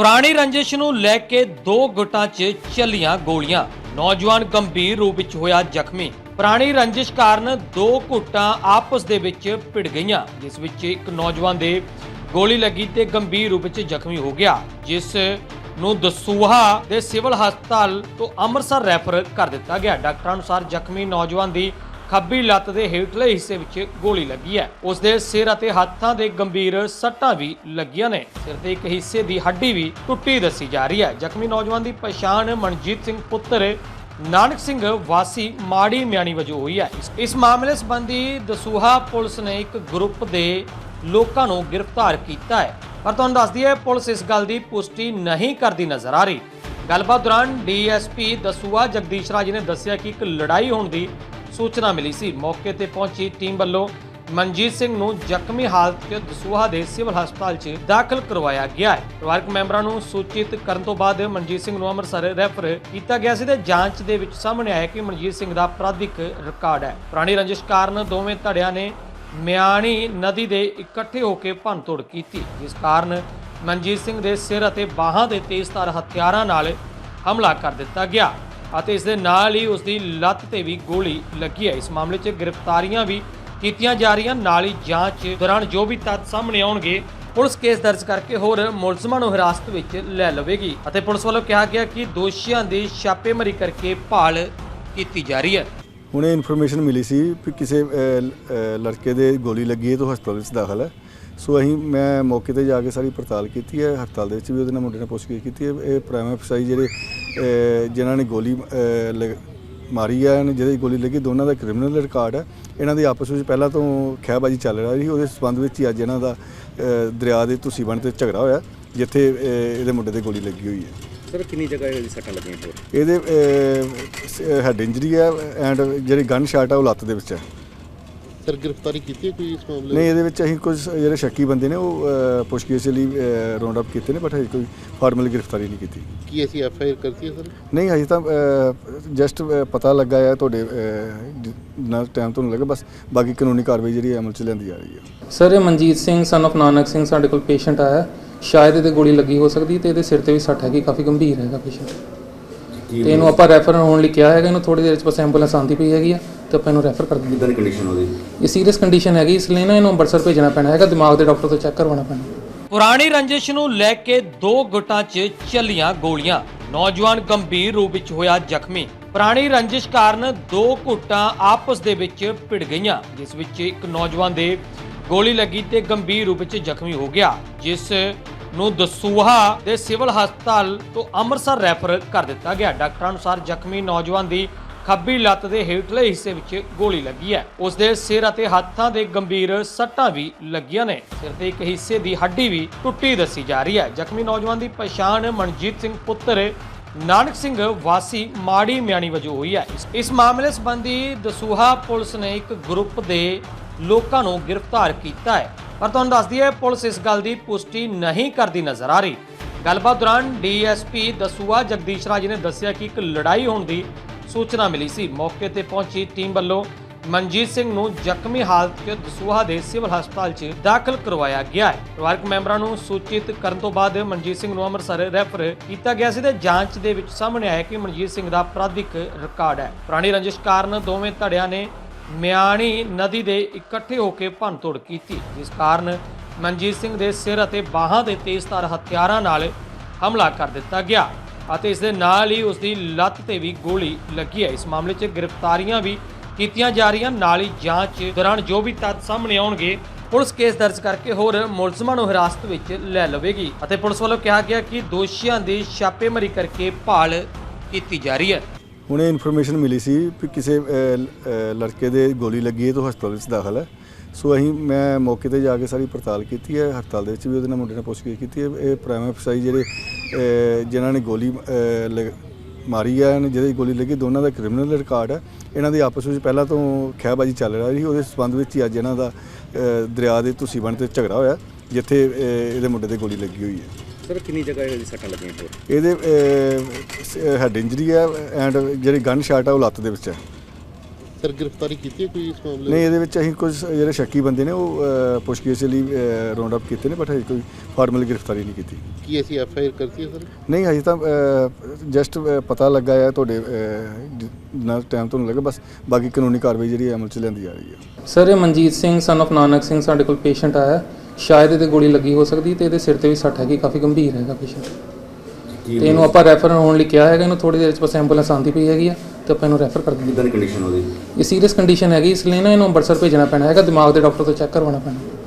ਪੁਰਾਣੀ ਰੰਜਿਸ਼ ਨੂੰ ਲੈ ਕੇ ਦੋ ਗੁੱਟਾਂ 'ਚ ਚੱਲੀਆਂ ਗੋਲੀਆਂ। ਨੌਜਵਾਨ ਗੰਭੀਰ ਰੂਪ ਵਿੱਚ ਹੋਇਆ ਜ਼ਖਮੀ। ਪੁਰਾਣੀ ਰੰਜਿਸ਼ ਕਾਰਨ ਦੋ ਗੁੱਟਾਂ ਆਪਸ ਦੇ ਵਿੱਚ ਭਿੜ ਗਈਆਂ, ਜਿਸ ਵਿੱਚ ਇੱਕ ਨੌਜਵਾਨ ਦੇ ਗੋਲੀ ਲੱਗੀ ਤੇ ਗੰਭੀਰ ਰੂਪ ਵਿੱਚ ਜ਼ਖਮੀ ਹੋ ਗਿਆ, ਜਿਸ ਨੂੰ ਦਸੂਹਾ ਦੇ ਸਿਵਲ ਹਸਪਤਾਲ ਤੋਂ ਅੰਮ੍ਰਿਤਸਰ ਰੈਫਰ ਕਰ ਦਿੱਤਾ ਗਿਆ। ਡਾਕਟਰਾਂ ਅਨੁਸਾਰ ਜ਼ਖਮੀ ਨੌਜਵਾਨ ਦੀ ਖੱਬੀ ਲੱਤ ਦੇ ਹੇਠਲੇ ਹਿੱਸੇ ਵਿੱਚ ਗੋਲੀ ਲੱਗੀ ਹੈ। ਉਸ ਦੇ ਸਿਰ ਅਤੇ ਹੱਥਾਂ ਦੇ ਗੰਭੀਰ ਸੱਟਾਂ ਵੀ ਲੱਗੀਆਂ ਨੇ। ਸਿਰ ਦੇ ਇੱਕ ਹਿੱਸੇ ਦੀ ਹੱਡੀ ਵੀ ਟੁੱਟੀ ਦੱਸੀ ਜਾ ਰਹੀ ਹੈ। ਜ਼ਖਮੀ ਨੌਜਵਾਨ ਦੀ ਪਛਾਣ ਮਨਜੀਤ ਸਿੰਘ ਪੁੱਤਰ ਨਾਨਕ ਸਿੰਘ ਵਾਸੀ ਮਾੜੀ ਮਿਆਣੀ ਵਜੋਂ ਹੋਈ ਹੈ। ਇਸ- ਮਾਮਲੇ ਸੰਬੰਧੀ ਦਸੂਹਾ ਪੁਲਿਸ ਨੇ ਇੱਕ ਗਰੁੱਪ ਦੇ ਲੋਕਾਂ ਨੂੰ ਗ੍ਰਿਫਤਾਰ ਕੀਤਾ ਹੈ। ਪਰ ਤੁਹਾਨੂੰ ਦੱਸ ਦਈਏ, ਪੁਲਿਸ ਇਸ ਗੱਲ ਦੀ ਪੁਸ਼ਟੀ ਨਹੀਂ ਕਰਦੀ ਨਜ਼ਰ ਆ ਰਹੀ। ਗੱਲਬਾਤ ਦੌਰਾਨ ਡੀਐਸਪੀ ਦਸੂਹਾ ਜਗਦੀਸ਼ ਰਾਜ ਨੇ ਦੱਸਿਆ ਕਿ ਇੱਕ ਲੜਾਈ ਹੋਣ ਦੀ ਸੂਚਨਾ ਮਿਲੀ ਸੀ। ਮੌਕੇ ਤੇ ਪਹੁੰਚੀ ਟੀਮ ਵੱਲੋਂ ਮਨਜੀਤ ਸਿੰਘ ਨੂੰ ਜ਼ਖਮੀ ਹਾਲਤ 'ਚ ਦਸੂਹਾ ਦੇ ਸਿਵਲ ਹਸਪਤਾਲ 'ਚ ਦਾਖਲ ਕਰਵਾਇਆ ਗਿਆ ਹੈ। ਪਰਿਵਾਰਕ ਮੈਂਬਰਾਂ ਨੂੰ ਸੂਚਿਤ ਕਰਨ ਤੋਂ ਬਾਅਦ ਮਨਜੀਤ ਸਿੰਘ ਨੂੰ ਅੰਮ੍ਰਿਤਸਰ ਰੈਫਰ ਕੀਤਾ ਗਿਆ ਸੀ ਤੇ ਜਾਂਚ ਦੇ ਵਿੱਚ ਸਾਹਮਣੇ ਆਇਆ ਕਿ ਮਨਜੀਤ ਸਿੰਘ ਦਾ ਅਪਰਾਧਿਕ ਰਿਕਾਰਡ ਹੈ। ਪੁਰਾਣੀ ਰੰਜਿਸ਼ ਕਾਰਨ ਦੋਵੇਂ ਧੜਿਆਂ ਨੇ ਮਿਆਣੀ ਨਦੀ ਦੇ ਇਕੱਠੇ ਹੋ ਕੇ ਭੰਨਤੋੜ ਕੀਤੀ। ਜਿਸ ਕਾਰਨ ਮਨਜੀਤ ਸਿੰਘ ਦੇ ਸਿਰ ਅਤੇ ਬਾਹਾਂ ਦੇ ਤੇਜ਼ਧਾਰ ਹਥਿਆਰਾਂ ਨਾਲ ਹਮਲਾ ਕਰ ਦਿੱਤਾ ਗਿਆ। ਅਤੇ ਇਸ ਦੇ ਨਾਲ ਹੀ ਉਸ ਦੀ ਲੱਤ ਤੇ ਵੀ ਗੋਲੀ ਲੱਗੀ ਹੈ। ਇਸ ਮਾਮਲੇ 'ਚ ਗ੍ਰਿਫਤਾਰੀਆਂ ਵੀ ਕੀਤੀਆਂ ਜਾ ਰਹੀਆਂ। ਨਾਲ ਹੀ ਜਾਂਚ ਦੌਰਾਨ ਜੋ ਵੀ ਤੱਥ ਸਾਹਮਣੇ ਆਉਣਗੇ, ਪੁਲਿਸ ਕੇਸ ਦਰਜ ਕਰਕੇ ਹੋਰ ਮੁਲਜ਼ਮਾਂ ਨੂੰ ਹਿਰਾਸਤ ਵਿੱਚ ਲੈ ਲਵੇਗੀ ਅਤੇ ਪੁਲਿਸ ਵੱਲੋਂ ਕਿਹਾ ਗਿਆ ਕਿ ਦੋਸ਼ੀਆਂ ਦੀ ਛਾਪੇਮਾਰੀ ਕਰਕੇ ਭਾਲ ਕੀਤੀ ਜਾ ਰਹੀ ਹੈ। ਹੁਣੇ ਇਨਫੋਰਮੇਸ਼ਨ ਮਿਲੀ ਸੀ ਕਿ ਕਿਸੇ ਲੜਕੇ ਦੇ ਗੋਲੀ ਲੱਗੀ ਹੈ ਤਾਂ ਹਸਪਤਾਲ ਵਿੱਚ ਦਾਖਲ ਹੈ। ਸੋ ਅਸੀਂ ਮੈਂ ਮੌਕੇ ਤੇ ਜਾ ਕੇ ਸਾਰੀ ਪੜਤਾਲ ਕੀਤੀ ਹੈ ਹਸਪਤਾਲ ਦੇ ਵਿੱਚ ਵੀ ਉਹਦੇ ਨਾਲ ਮੁੰਡੇ ਨਾਲ ਪੁੱਛਗਿੱਛ ਕੀਤੀ ਹੈ। ਇਹ ਪ੍ਰਾਈਮ ਅਫਸਾਈ ਜਿਹੜੇ ਜਿਨ੍ਹਾਂ ਨੇ ਗੋਲੀ ਮਾਰੀ ਹੈ ਇਹਨੇ ਜਿਹਦੇ ਗੋਲੀ ਲੱਗੀ ਦੋਨਾਂ ਦਾ ਕ੍ਰਿਮੀਨਲ ਰਿਕਾਰਡ ਹੈ। ਇਹਨਾਂ ਦੀ ਆਪਸ ਵਿੱਚ ਪਹਿਲਾਂ ਤੋਂ ਖਹਿਬਾਜੀ ਚੱਲ ਰਹੀ ਸੀ ਉਹਦੇ ਸਬੰਧ ਵਿੱਚ ਹੀ ਅੱਜ ਇਹਨਾਂ ਦਾ ਦਰਿਆ ਦੇ ਤੁਸੀਂ ਬਣ ਤੇ ਝਗੜਾ ਹੋਇਆ ਜਿੱਥੇ ਇਹਦੇ ਮੁੰਡੇ ਤੇ ਗੋਲੀ ਲੱਗੀ ਹੋਈ ਹੈ। ਸਰ ਕਿੰਨੀ ਜਗ੍ਹਾ ਇਹਦੀ ਸੱਟਾਂ ਲੱਗੀਆਂ ਹੋਰ? ਇਹਦੇ ਹੈਡ ਇੰਜਰੀ ਹੈ ਐਂਡ ਜਿਹੜੀ ਗਨ ਸ਼ਾਟ ਹੈ ਉਹ ਲੱਤ ਦੇ ਵਿੱਚ ਹੈ। ਸਰ ਗ੍ਰਿਫਤਾਰੀ ਕੀਤੀ ਹੈ ਕੋਈ ਇਸ ਮਾਮਲੇ ਨਹੀਂ ਇਹਦੇ ਵਿੱਚ ਅਸੀਂ ਕੁਝ ਜਿਹੜੇ ਸ਼ੱਕੀ ਬੰਦੇ ਨੇ ਉਹ ਪੁੱਛਗਿੱਛ ਲਈ ਰਾਉਂਡ ਅਪ ਕੀਤੇ ਨੇ ਬਟ ਹਜੇ ਕੋਈ ਫਾਰਮਲ ਗ੍ਰਿਫਤਾਰੀ ਨਹੀਂ ਕੀਤੀ। ਕੀ ਅਸੀਂ ਐਫ ਆਈ ਆਰ ਕਰਤੀ ਹੈ ਸਰ? ਨਹੀਂ ਹਜੇ ਤਾਂ ਜਸਟ ਪਤਾ ਲੱਗਾ ਹੈ ਤੁਹਾਡੇ ਨਾਲ ਟਾਈਮ ਤੋਂ ਲੱਗਾ ਬਸ ਬਾਕੀ ਕਾਨੂੰਨੀ ਕਾਰਵਾਈ ਜਿਹੜੀ ਹੈ ਅਮਲ ਚ ਲਿਆਂਦੀ ਜਾ ਰਹੀ ਹੈ ਸਰ ਇਹ ਮਨਜੀਤ ਸਿੰਘ ਸਨ of ਨਾਨਕ ਸਿੰਘ ਸਾਡੇ ਕੋਲ ਪੇਸ਼ੈਂਟ ਆਇਆ। ਸ਼ਾਇਦ ਇਹਦੇ ਗੋਲੀ ਲੱਗੀ ਹੋ ਸਕਦੀ ਤੇ ਇਹਦੇ ਸਿਰ ਤੇ ਵੀ ਸੱਟ ਹੈਗੀ ਕਾਫੀ ਗੰਭੀਰ ਹੈਗਾ ਪੇਸ਼ੈਂਟ ਤੇ ਇਹਨੂੰ ਆਪਾਂ ਰੈਫਰ ਹੋਣ ਲਈ ਕਿਹਾ ਹੈਗਾ ਇਹਨੂੰ ਥੋੜੀ ਦੇਰ ਚ ਬਸ ਐਂਬੂਲੈਂਸ ਆਂਦੀ ਪਈ ਹੈਗੀ ਆ। ਤੇ ਆਪਾਂ ਇਹਨੂੰ ਰੈਫਰ ਕਰ ਦਿੰਦੇ ਕਿਦਾਂ ਦੀ ਕੰਡੀਸ਼ਨ ਉਹਦੀ? ਇਹ ਸੀਰੀਅਸ ਕੰਡੀਸ਼ਨ ਹੈਗੀ ਇਸ ਲਈ ਨਾ ਇਹਨੂੰ ਅੰਮ੍ਰਿਤਸਰ ਭੇਜਣਾ ਪੈਣਾ ਹੈਗਾ ਦਿਮਾਗ ਦੇ ਡਾਕਟਰ ਤੋਂ ਚੈੱਕ ਕਰਵਾਉਣਾ ਪੈਣਾ। ਪੁਰਾਣੀ ਰੰਜਿਸ਼ ਨੂੰ ਲੈ ਕੇ ਦੋ ਗੁੱਟਾਂ 'ਚ ਚੱਲੀਆਂ ਗੋਲੀਆਂ। ਨੌਜਵਾਨ ਗੰਭੀਰ ਰੂਪ ਵਿੱਚ ਹੋਇਆ ਜ਼ਖਮੀ। ਪੁਰਾਣੀ ਰੰਜਿਸ਼ ਕਾਰਨ ਦੋ ਗੁੱਟਾਂ ਆਪਸ ਦੇ ਵਿੱਚ ਭਿੜ ਗਈਆਂ ਜਿਸ ਵਿੱਚ ਇੱਕ ਨੌਜਵਾਨ ਦੇ ਗੋਲੀ ਲੱਗੀ ਤੇ ਗੰਭੀਰ ਰੂਪ ਵਿੱਚ ਜ਼ਖਮੀ ਹੋ ਗਿਆ ਜਿਸ ਨੂੰ ਦਸੂਹਾ ਦੇ ਸਿਵਲ ਹਸਪਤਾਲ ਤੋਂ ਅੰਮ੍ਰਿਤਸਰ ਰੈਫਰ ਕਰ ਦਿੱਤਾ ਗਿਆ। ਡਾਕਟਰਾਂ ਅਨੁਸਾਰ ਜ਼ਖਮੀ ਨੌਜਵਾਨ ਦੀ ਖੱਬੀ ਲੱਤ ਦੇ ਹੇਠਲੇ ਹਿੱਸੇ ਵਿੱਚ ਗੋਲੀ ਲੱਗੀ ਹੈ। ਉਸ ਦੇ ਸਿਰ ਅਤੇ ਹੱਥਾਂ ਦੇ ਗੰਭੀਰ ਸੱਟਾਂ ਵੀ ਲੱਗੀਆਂ ਨੇ। ਸਿਰ ਦੇ ਇੱਕ ਹਿੱਸੇ ਦੀ ਹੱਡੀ ਵੀ ਟੁੱਟੀ ਦੱਸੀ ਜਾ ਰਹੀ ਹੈ। ਜ਼ਖਮੀ ਨੌਜਵਾਨ ਦੀ ਪਛਾਣ ਮਨਜੀਤ ਸਿੰਘ ਪੁੱਤਰ ਨਾਨਕ ਸਿੰਘ ਵਾਸੀ ਮਾੜੀ ਮਿਆਣੀ ਵਜੋਂ ਹੋਈ ਹੈ। ਇਸ- ਮਾਮਲੇ ਸੰਬੰਧੀ ਦਸੂਹਾ ਪੁਲਿਸ ਨੇ ਇੱਕ ਗਰੁੱਪ ਦੇ ਲੋਕਾਂ ਨੂੰ ਗ੍ਰਿਫਤਾਰ ਕੀਤਾ ਹੈ। ਪਰ ਤੁਹਾਨੂੰ ਦੱਸ ਦਈਏ, ਪੁਲਿਸ ਇਸ ਗੱਲ ਦੀ ਪੁਸ਼ਟੀ ਨਹੀਂ ਕਰਦੀ ਨਜ਼ਰ ਆ ਰਹੀ। ਗੱਲਬਾਤ ਦੌਰਾਨ ਡੀਐਸਪੀ ਦਸੂਹਾ ਜਗਦੀਸ਼ ਰਾਜ ਨੇ ਦੱਸਿਆ ਕਿ ਇੱਕ ਲੜਾਈ ਹੋਣ ਦੀ ਸੂਚਨਾ ਮਿਲੀ ਸੀ। ਮੌਕੇ ਤੇ ਪਹੁੰਚੀ ਟੀਮ ਵੱਲੋਂ ਮਨਜੀਤ ਸਿੰਘ ਨੂੰ ਜ਼ਖਮੀ ਹਾਲਤ 'ਚ ਦਸੂਹਾ ਦੇ ਸਿਵਲ ਹਸਪਤਾਲ 'ਚ ਦਾਖਲ ਕਰਵਾਇਆ ਗਿਆ ਹੈ। ਪਰਿਵਾਰਕ ਮੈਂਬਰਾਂ ਨੂੰ ਸੂਚਿਤ ਕਰਨ ਤੋਂ ਬਾਅਦ ਮਨਜੀਤ ਸਿੰਘ ਨੂੰ ਅੰਮ੍ਰਿਤਸਰ ਰੈਫਰ ਕੀਤਾ ਗਿਆ ਸੀ ਤੇ ਜਾਂਚ ਦੇ ਵਿੱਚ ਸਾਹਮਣੇ ਆਇਆ ਕਿ ਮਨਜੀਤ ਸਿੰਘ ਦਾ ਅਪਰਾਧਿਕ ਰਿਕਾਰਡ ਹੈ। ਪੁਰਾਣੀ ਰੰਜਿਸ਼ ਕਾਰਨ ਦੋਵੇਂ ਧੜਿਆਂ ਨੇ ਮਿਆਣੀ ਨਦੀ ਦੇ ਇਕੱਠੇ ਹੋ ਕੇ ਭੰਨਤੋੜ ਕੀਤੀ। ਜਿਸ ਕਾਰਨ ਮਨਜੀਤ ਸਿੰਘ ਦੇ ਸਿਰ ਅਤੇ ਬਾਹਾਂ ਦੇ ਤੇਜ਼ਧਾਰ ਹਥਿਆਰਾਂ ਨਾਲ ਹਮਲਾ ਕਰ ਦਿੱਤਾ ਗਿਆ। ਅਤੇ ਇਸ ਦੇ ਨਾਲ ਹੀ ਉਸ ਦੀ ਲੱਤ ਤੇ ਵੀ ਗੋਲੀ ਲੱਗੀ ਹੈ। ਇਸ ਮਾਮਲੇ 'ਚ ਗ੍ਰਿਫਤਾਰੀਆਂ ਵੀ ਕੀਤੀਆਂ ਜਾ ਰਹੀਆਂ। ਨਾਲ ਹੀ ਜਾਂਚ ਦੌਰਾਨ ਜੋ ਵੀ ਤੱਥ ਸਾਹਮਣੇ ਆਉਣਗੇ, ਪੁਲਿਸ ਕੇਸ ਦਰਜ ਕਰਕੇ ਹੋਰ ਮੁਲਜ਼ਮਾਂ ਨੂੰ ਹਿਰਾਸਤ ਵਿੱਚ ਲੈ ਲਵੇਗੀ। ਅਤੇ ਪੁਲਿਸ ਵੱਲੋਂ ਕਿਹਾ ਗਿਆ ਕਿ ਦੋਸ਼ੀਆਂ ਦੀ ਛਾਪੇਮਾਰੀ ਕਰਕੇ ਭਾਲ ਕੀਤੀ ਜਾ ਰਹੀ ਹੈ। ਹੁਣੇ ਇਨਫੋਰਮੇਸ਼ਨ ਮਿਲੀ ਸੀ ਕਿ ਕਿਸੇ ਲੜਕੇ ਦੇ ਗੋਲੀ ਲੱਗੀ ਹੈ ਤਾਂ ਹਸਪਤਾਲ ਵਿੱਚ ਦਾਖਲ ਹੈ। ਸੋ ਅਸੀਂ ਮੈਂ ਮੌਕੇ ਤੇ ਜਾ ਕੇ ਸਾਰੀ ਪੜਤਾਲ ਕੀਤੀ ਹੈ ਹਸਪਤਾਲ ਦੇ ਵਿੱਚ ਵੀ ਉਹਦੇ ਨਾਲ ਮੁੰਡੇ ਨਾਲ ਪੁੱਛਗਿੱਛ ਕੀਤੀ ਹੈ। ਇਹ ਪ੍ਰਾਈਮ ਅਫਸਾਈ ਜਿਹੜੇ ਜਿਨ੍ਹਾਂ ਨੇ ਗੋਲੀ ਮਾਰੀ ਹੈ ਇਹਨੇ ਜਿਹਦੇ ਗੋਲੀ ਲੱਗੀ ਦੋਨਾਂ ਦਾ ਕ੍ਰਿਮੀਨਲ ਰਿਕਾਰਡ ਹੈ। ਇਹਨਾਂ ਦੀ ਆਪਸ ਵਿੱਚ ਪਹਿਲਾਂ ਤੋਂ ਖਹਿਬਾਜੀ ਚੱਲ ਰਹੀ ਸੀ। ਉਹਦੇ ਸਬੰਧ ਵਿੱਚ ਹੀ ਅੱਜ ਇਹਨਾਂ ਦਾ ਦਰਿਆ ਦੇ ਤੁਸੀਂ ਬਣ ਤੇ ਝਗੜਾ ਹੋਇਆ ਜਿੱਥੇ ਇਹਦੇ ਮੁੰਡੇ ਤੇ ਗੋਲੀ ਲੱਗੀ ਹੋਈ ਹੈ। ਸਰ ਕਿੰਨੀ ਜਗ੍ਹਾ ਇਹਦੀ ਸੱਟਾਂ ਲੱਗੀਆਂ ਹੋਰ ਇਹਦੇ ਹੈਡ ਇੰਜਰੀ ਹੈ ਐਂਡ ਜਿਹੜੀ ਗਨ ਸ਼ਾਟ ਹੈ ਉਹ ਲੱਤ ਦੇ ਵਿੱਚ ਹੈ। ਸਰ ਗ੍ਰਿਫਤਾਰੀ ਕੀਤੀ ਹੈ ਕੋਈ ਇਸ ਮਾਮਲੇ ਨਹੀਂ ਇਹਦੇ ਵਿੱਚ ਅਸੀਂ ਕੁਝ ਜਿਹੜੇ ਸ਼ੱਕੀ ਬੰਦੇ ਨੇ ਉਹ ਪੁੱਛਗਿੱਛ ਲਈ ਰਾਉਂਡ ਅਪ ਕੀਤੇ ਨੇ ਬਟ ਹਜੇ ਕੋਈ ਫਾਰਮਲ ਗ੍ਰਿਫਤਾਰੀ ਨਹੀਂ ਕੀਤੀ। ਕੀ ਅਸੀਂ ਐਫ ਆਈ ਆਰ ਕਰਤੀ ਹੈ ਸਰ? ਨਹੀਂ ਹਜੇ ਤਾਂ ਜਸਟ ਪਤਾ ਲੱਗਾ ਹੈ ਤੁਹਾਡੇ ਨਾਲ ਟਾਈਮ ਤੁਹਾਨੂੰ ਲੱਗਾ ਬਸ ਬਾਕੀ ਕਾਨੂੰਨੀ ਕਾਰਵਾਈ ਜਿਹੜੀ ਹੈ ਅਮਲ ਚ ਲਿਆਂਦੀ ਜਾ ਰਹੀ ਹੈ। ਸਰ ਇਹ ਮਨਜੀਤ ਸਿੰਘ ਸਨ of ਨਾਨਕ ਸਿੰਘ ਸਾਡੇ ਕੋਲ ਪੇਸ਼ੈਂਟ ਆਇਆ। ਹੈ। ਸ਼ਾਇਦ ਇਹਦੇ ਗੋਲੀ ਲੱਗੀ ਹੋ ਸਕਦੀ ਤੇ ਇਹਦੇ ਸਿਰ ਤੇ ਵੀ ਸੱਟ ਹੈਗੀ ਕਾਫੀ ਗੰਭੀਰ ਹੈਗਾ ਪੇਸ਼ੈਂਟ ਤੇ ਇਹਨੂੰ ਆਪਾਂ ਰੈਫਰ ਹੋਣ ਲਈ ਕਿਹਾ ਹੈਗਾ ਇਹਨੂੰ ਥੋੜੀ ਦੇਰ ਚ ਬਸ ਐਂਬੂਲੈਂਸ ਆਂਦੀ ਪਈ ਹੈਗੀ ਆ। ਤੇ ਆਪਾਂ ਇਹਨੂੰ ਰੈਫਰ ਕਰ ਦਿੰਦੇ ਕਿਦਾਂ ਦੀ ਕੰਡੀਸ਼ਨ ਉਹਦੀ? ਇਹ ਸੀਰੀਅਸ ਕੰਡੀਸ਼ਨ ਹੈਗੀ ਇਸ ਲਈ ਨਾ ਇਹਨੂੰ ਅੰਮ੍ਰਿਤਸਰ ਭੇਜਣਾ ਪੈਣਾ ਹੈਗਾ ਦਿਮਾਗ ਦੇ ਡਾਕਟਰ ਤੋਂ ਚੈੱਕ ਕਰਵਾਉਣਾ ਪੈਣਾ।